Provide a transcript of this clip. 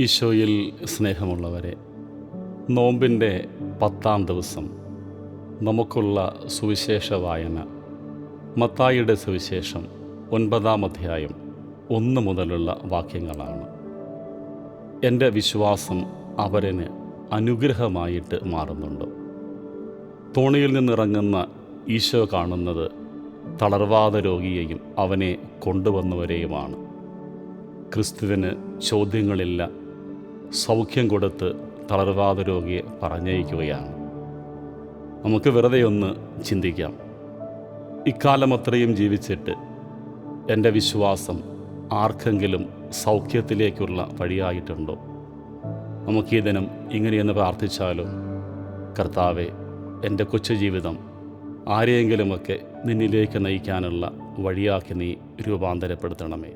ഈശോയിൽ സ്നേഹമുള്ളവരെ നോമ്പിന്റെ പത്താം ദിവസം നമുക്കുള്ള സുവിശേഷ വായന മത്തായിയുടെ സുവിശേഷം ഒൻപതാം അധ്യായം ഒന്ന് മുതലുള്ള വാക്യങ്ങളാണ്. എന്റെ വിശ്വാസം അവരന് അനുഗ്രഹമായിട്ട് മാറുന്നുണ്ട്. തോണിയിൽ നിന്നിറങ്ങുന്ന ഈശോ കാണുന്നത് തളർവാദ രോഗിയെയും അവനെ കൊണ്ടുവന്നവരെയുമാണ്. ക്രിസ്തുവിന് ചോദ്യങ്ങളില്ല സൗഖ്യം കൊടുത്ത് തളർവാദ രോഗിയെ പറഞ്ഞയക്കുകയാണ്. നമുക്ക് വെറുതെ ഒന്ന് ചിന്തിക്കാം. ഇക്കാലം അത്രയും ജീവിച്ചിട്ട് എന്റെ വിശ്വാസം ആർക്കെങ്കിലും സൗഖ്യത്തിലേക്കുള്ള വഴിയായിട്ടുണ്ടോ? നമുക്ക് ഈ ദിനം ഇങ്ങനെയെന്ന് പ്രാർത്ഥിച്ചാലോ? കർത്താവെ എന്റെ കൊച്ചു ജീവിതം ആരെയെങ്കിലുമൊക്കെ നിന്നിലേക്ക് നയിക്കാനുള്ള വഴിയാക്കി നീ രൂപാന്തരപ്പെടുത്തണമേ.